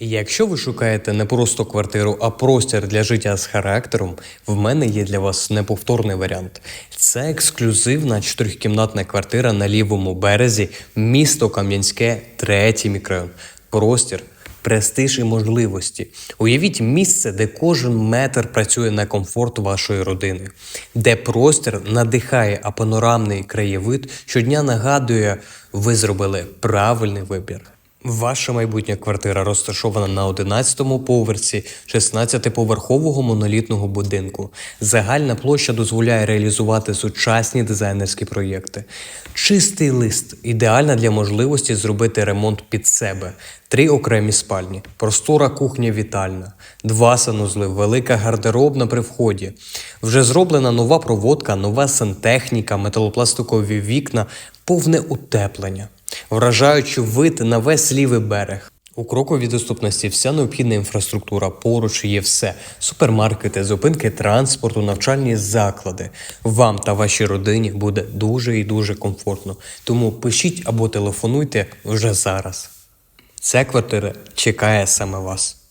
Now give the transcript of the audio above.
Якщо ви шукаєте не просто квартиру, а простір для життя з характером, в мене є для вас неповторний варіант. Це ексклюзивна чотирикімнатна квартира на лівому березі, місто Кам'янське, третій мікрорайон. Простір, престиж і можливості. Уявіть місце, де кожен метр працює на комфорт вашої родини, де простір надихає, а панорамний краєвид щодня нагадує, ви зробили правильний вибір. Ваша майбутня квартира розташована на 11-му поверсі 16-поверхового монолітного будинку. Загальна площа дозволяє реалізувати сучасні дизайнерські проєкти. Чистий лист ідеальна для можливості зробити ремонт під себе. Три окремі спальні, простора кухня вітальна, два санузли, велика гардеробна при вході. Вже зроблена нова проводка, нова сантехніка, металопластикові вікна, повне утеплення вражаючи вид на весь лівий берег. У кроковій доступності вся необхідна інфраструктура, поруч є все: супермаркети, зупинки транспорту, навчальні заклади. Вам та вашій родині буде дуже і дуже комфортно. Тому пишіть або телефонуйте вже зараз. Ця квартира чекає саме вас.